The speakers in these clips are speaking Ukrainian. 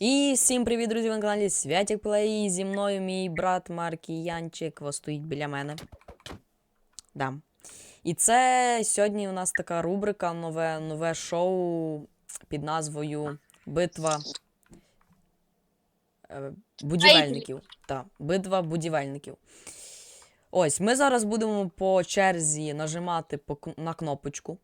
І всім привіт, друзі, на каналі Святік Плей. Зі мною мій брат Маркіянчик ось стоїть біля мене. Да. І це сьогодні у нас така рубрика, нове, нове шоу під назвою Битва е, будівельників. Так, битва будівельників. Ось, ми зараз будемо по черзі нажимати на кнопочку.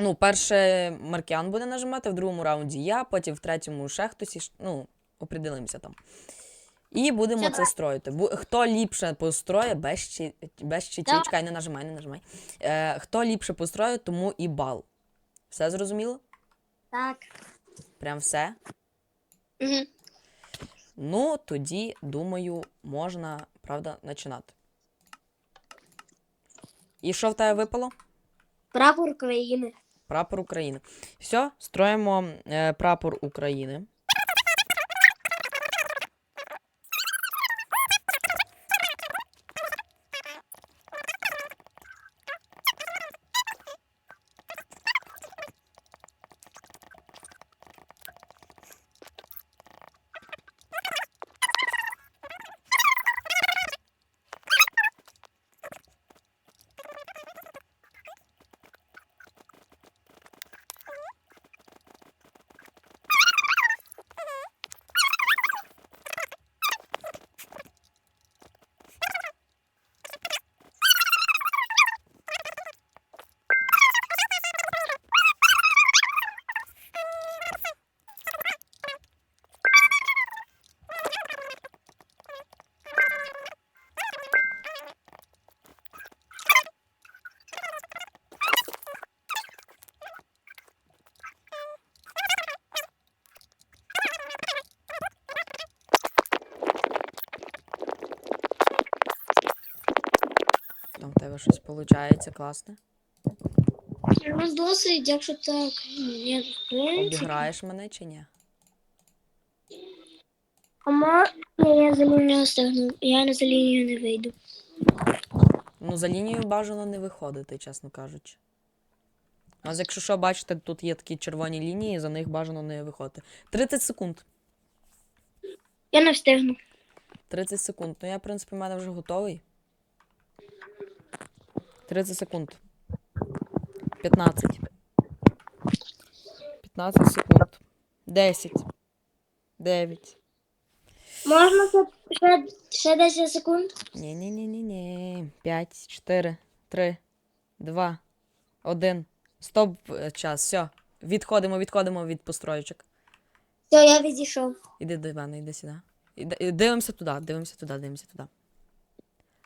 Ну, перше Маркіан буде нажимати, в другому раунді я, потім в третьому ще хтось, і ш- ну, определимося там. І будемо Все, це строїти. Бу- хто ліпше построє, без, чи... без читів, чекай, не нажимай, не нажимай. Е, хто ліпше построє, тому і бал. Все зрозуміло? Так. Прям все? Угу. Ну, тоді, думаю, можна, правда, починати. І що в тебе випало? Прапор України. Прапор України. Все, строїмо е, прапор України. Тебе щось виходить, класне. У нас досить, якщо так. Ні. Обіграєш мене чи ні? А ма... Ні, я за лінію стигну. Я на за лінію не вийду. Ну, за лінію бажано не виходити, чесно кажучи. Нас, якщо що, бачите, тут є такі червоні лінії, за них бажано не виходити. 30 секунд. Я не встигну. 30 секунд. Ну, я, в принципі, в мене вже готовий. 30 секунд. 15. 15 секунд. 10. 9. Можна ще, ще, ще 10 секунд? Ні-ні-ні-ні-ні. 5, 4, 3, 2, 1. Стоп час. Все. Відходимо, відходимо від построєчок. Все, я відійшов. Іди до мене, іди сюди. Іди, дивимося туди, дивимося туди, дивимося туди.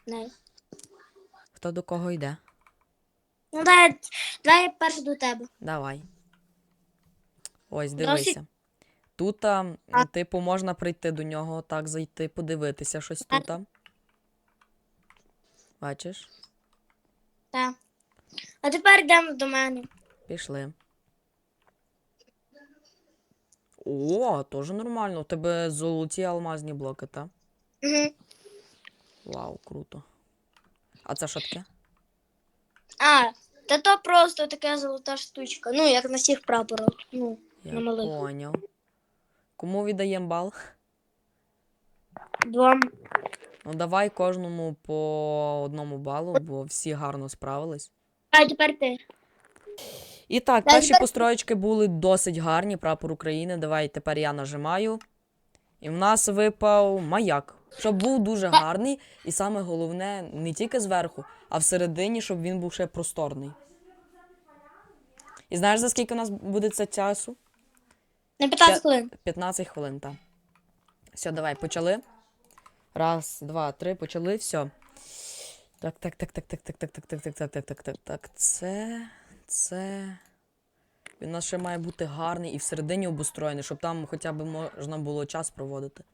Не. Хто до кого йде? Ну дай, дай я перше до тебе. Давай. Ось, дивися. Тут, а, А. типу, можна прийти до нього, так зайти, подивитися щось тут. а. Бачиш? Так. А тепер йдемо до мене. Пішли. О, теж нормально. У тебе золоті алмазні блоки, та? Угу. Вау, круто. А це що таке? А, та то просто така золота штучка. Ну, як на всіх прапорах. Ну, Я На малих. поняв. Кому віддаємо бал? двом. Ну, давай кожному по одному балу, бо всі гарно справились. А тепер ти. І так, перші построєчки були досить гарні. Прапор України. Давай тепер я нажимаю. І в нас випав маяк. Щоб був дуже гарний, і саме головне, не тільки зверху, а всередині, щоб він був ще просторний. І знаєш, за скільки у нас буде це часу? На 15 хвилин. 15 хвилин, так. Все, давай, почали. Раз, два, три, почали, все. Так, так, так, так, так, так, так, так, так, так, так, так, так, так, так. Це. Це. Він у нас ще має бути гарний і всередині обустроєний, щоб там хоча б можна було час проводити.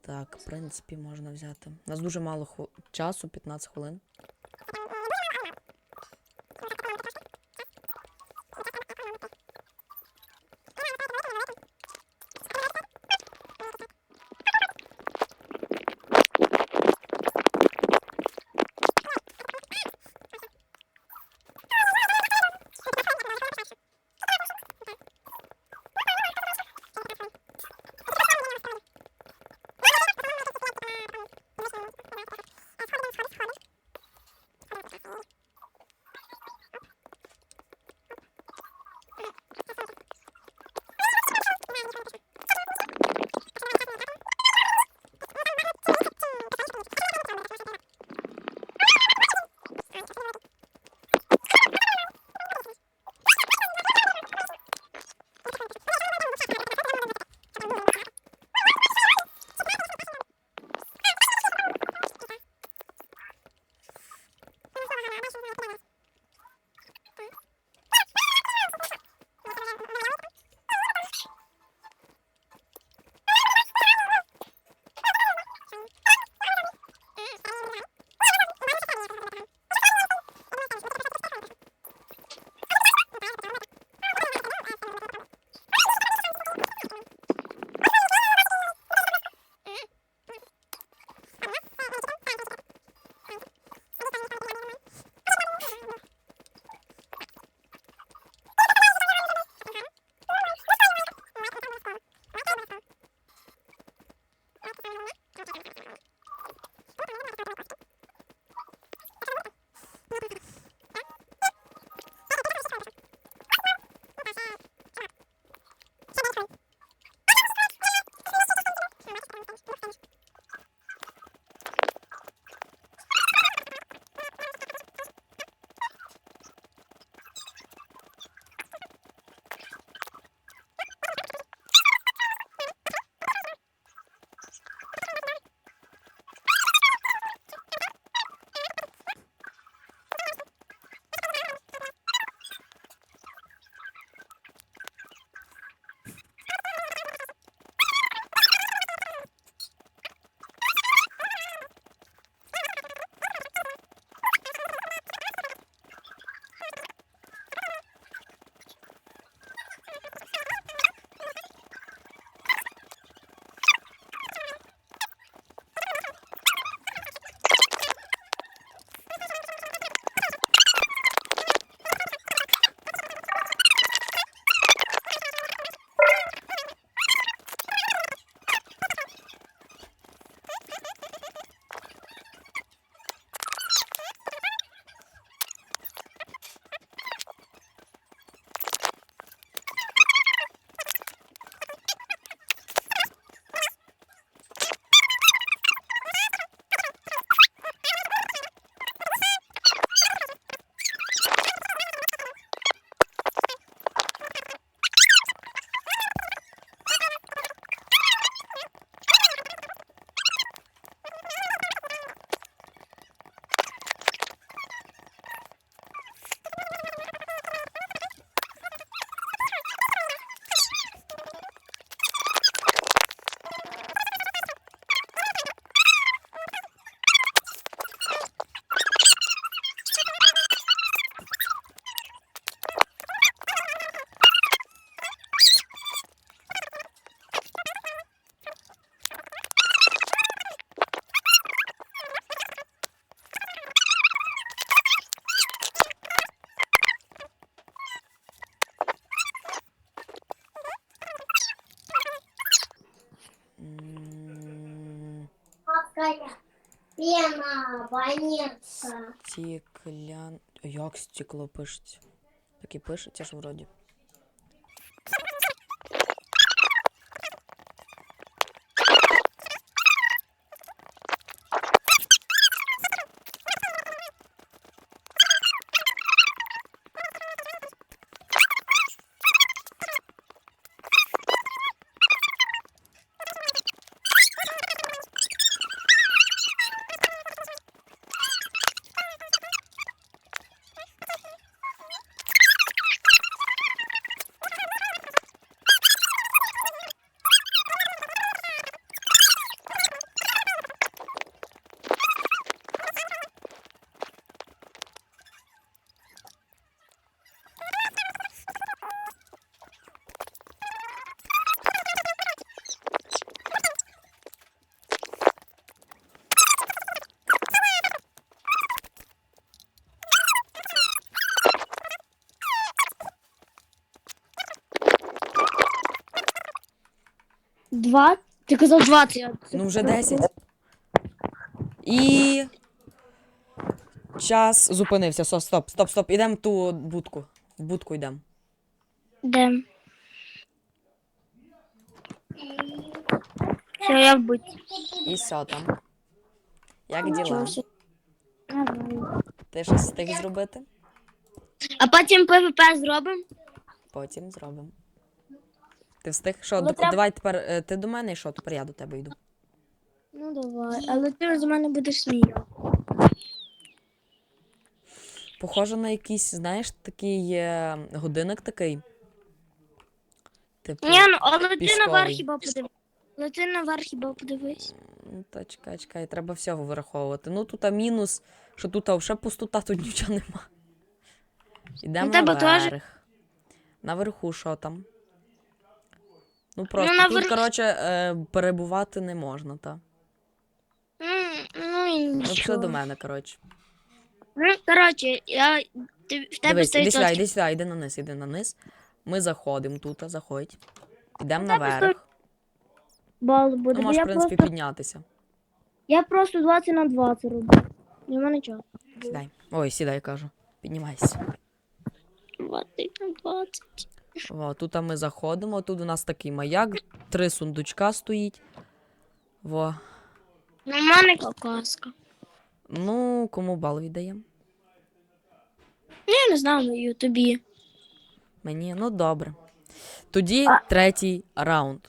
Так, в принципі, можна взяти. У нас дуже мало часу, 15 хвилин. Стеклян... Як стекло пишеться? Так і пишеться ж вроді. Два? Ты сказал 20. Ну вже 10. І. Час зупинився. Со, стоп, стоп, стоп. Ідемо в ту будку. В будку йдемо. Да. Все, я будь. І все там. Як діла? Ти щось встиг зробити? А потім ПВП зробимо? Потім зробимо. Ти встиг? Що, Але до- треба- давай тепер е, ти до мене і що? Тепер я до тебе йду. Ну давай, але ти з мене будеш сміяти. Похоже на якийсь, знаєш, такий е, годинник такий. Типу. Ні, ну але ти Пісковий. наверх хіба подивись. Але ти наверх хіба подивись. Ну, та чекай, чекай, треба все вираховувати. Ну тут а мінус, що тут а, вже пустота, тут нічого нема. Ідемо Ну, тебе теж- наверх. Наверху що там? Ну просто наверх- тут, коротше, е, перебувати не можна, та. М, Ну і Ну, все до мене, коротше. Ну, коротше, я... Ти, в тебе Дивись, іди сюди, 100%. іди сюди, іди на низ, іди на низ. Ми заходимо тут, заходь. Ідемо Ну, наверх. Бал Ну, буде, бо можеш, в принципі, просто, піднятися. я просто 20 на 20 роблю. Нема нічого. Сідай. Ой, сідай, кажу. Піднімайся. 20 на 20. О, тут ми заходимо, тут у нас такий маяк, три сундучка стоїть. Во. Ну, мене какаска. Ну, кому бал віддаємо? Ну, я не знаю, на ютубі. Мені, ну добре. Тоді А- третій раунд.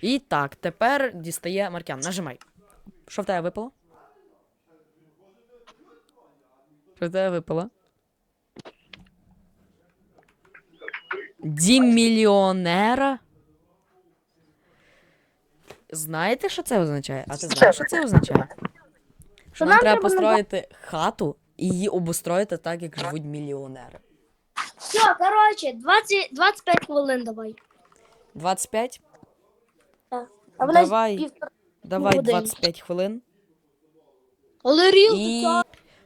І так, тепер дістає Маркян. Нажимай. Що в тебе випало? Що в тебе випало? Дім мільйонера. Знаєте, що це означає? А ти знаєш, що це означає? Що нам треба построїти хату і її обустроїти так, як живуть мільйонери. Все, коротше, 20, 25 хвилин давай. 25? А в Давай. півтора- Давай Годин. 25 хвилин. Але ріл І...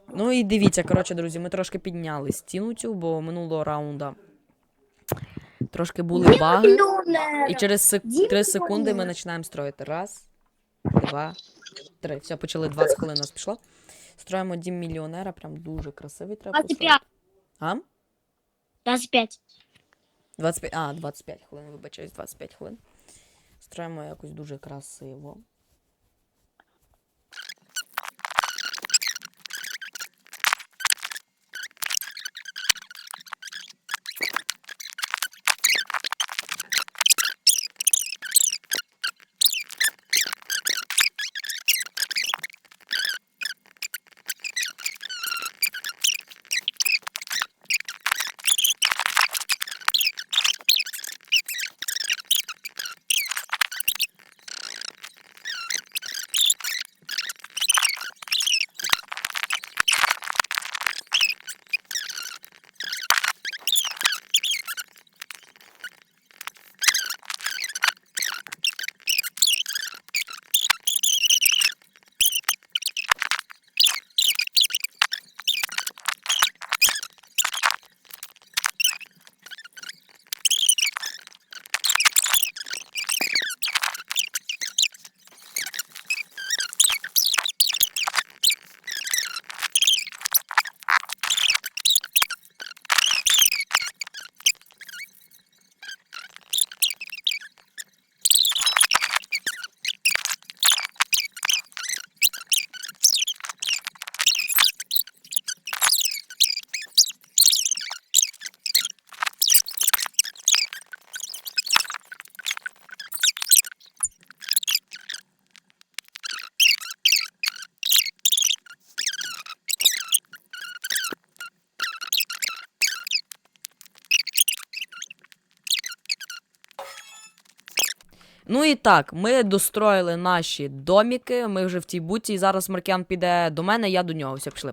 Ну і дивіться, коротше, друзі, ми трошки підняли стіну цю, бо минулого раунда трошки були баги. І через три 3 секунди ми починаємо строїти. Раз, два, три. Все, почали 20 хвилин у нас пішло. Строїмо дім мільйонера, прям дуже красивий треба. 25. А? 25. 25. А, 25 хвилин, вибачаюсь, 25 хвилин. Строїмо якось дуже красиво. Ну і так, ми достроїли наші доміки, ми вже в тій буті, і зараз Маркян піде до мене, я до нього. Все, пішли.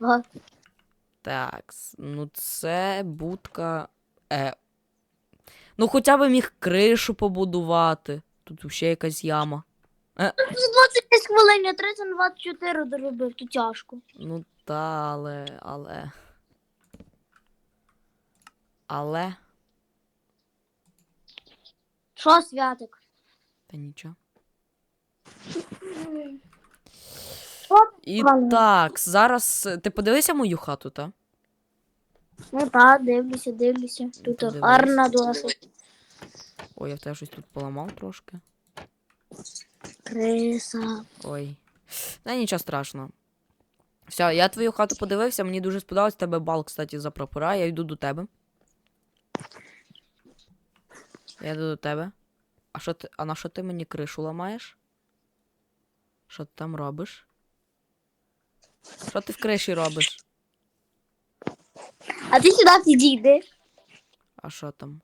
Ага. Так, ну це будка. Е. Ну, хоча б міг кришу побудувати. Тут ще якась яма. За 25 хвилин, я 30 24 доробив, то тяжко. Ну та, але. але. Але. Що, святик? Та нічого. І так, зараз. Ти подивися мою хату, та? Ну так, дивлюся, дивлюся. Тут Подивись. гарна досить. Ой, я в тебе щось тут поламав трошки. Криса. Ой. Та нічого страшного. Все, я твою хату подивився, мені дуже сподобалось. В тебе бал, кстати, за прапора. Я йду до тебе. Я йду до тебе. А що ти. А на що ти мені кришу ламаєш? Що ти там робиш? Що ти в криші робиш? А ти сюди підійди. А що там?